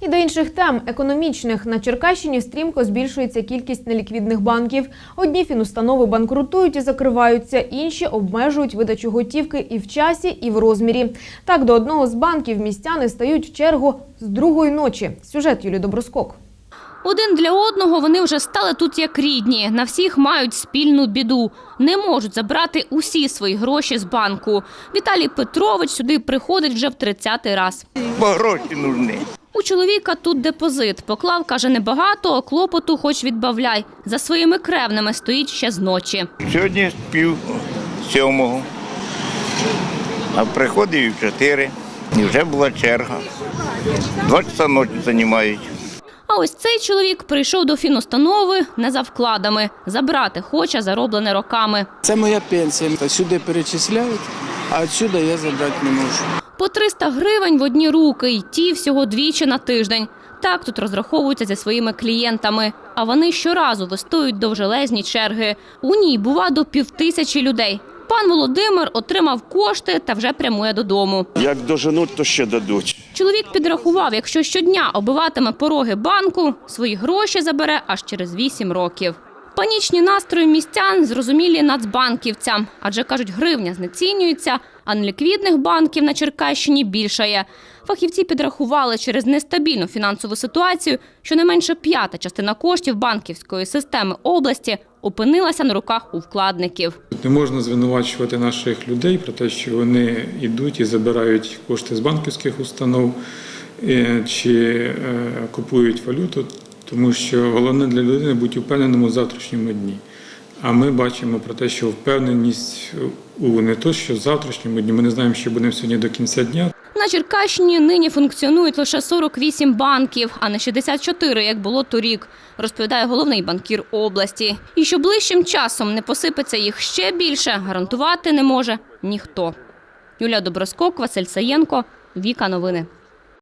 І до інших тем економічних на Черкащині стрімко збільшується кількість неліквідних банків. Одні фінустанови банкрутують і закриваються, інші обмежують видачу готівки і в часі, і в розмірі. Так до одного з банків містяни стають в чергу з другої ночі. Сюжет Юлії Доброскок. Один для одного вони вже стали тут як рідні. На всіх мають спільну біду. Не можуть забрати усі свої гроші з банку. Віталій Петрович сюди приходить вже в 30-й раз. бо гроші нужні. Чоловіка тут депозит. Поклав, каже, небагато, а клопоту хоч відбавляй. За своїми кревними стоїть ще з ночі. Сьогодні пів сьомого, а приходив і в чотири, і вже була черга. Два часа ночі займають. А ось цей чоловік прийшов до фінустанови не за вкладами. Забрати хоче зароблене роками. Це моя пенсія. Сюди перечисляють, а відсюди я забрати не можу. По 300 гривень в одні руки, й ті всього двічі на тиждень. Так тут розраховуються зі своїми клієнтами. А вони щоразу вистоюють довжелезні черги. У ній бува до півтисячі людей. Пан Володимир отримав кошти та вже прямує додому. Як доженуть, то ще дадуть. Чоловік підрахував, якщо щодня обиватиме пороги банку, свої гроші забере аж через 8 років. Панічні настрої містян зрозумілі нацбанківцям, адже кажуть, гривня знецінюється, а неліквідних банків на Черкащині більшає. Фахівці підрахували через нестабільну фінансову ситуацію, що не менше п'ята частина коштів банківської системи області опинилася на руках у вкладників. Не можна звинувачувати наших людей про те, що вони йдуть і забирають кошти з банківських установ е, чи е, купують валюту, тому що головне для людини бути впевненим у завтрашньому дні. А ми бачимо про те, що впевненість у не то, що в завтрашньому дні. Ми не знаємо, що будемо сьогодні до кінця дня. На Черкащині нині функціонують лише 48 банків, а не 64, як було торік, розповідає головний банкір області. І що ближчим часом не посипеться їх ще більше, гарантувати не може ніхто. Юлія Доброскок, Василь Саєнко, Віка Новини.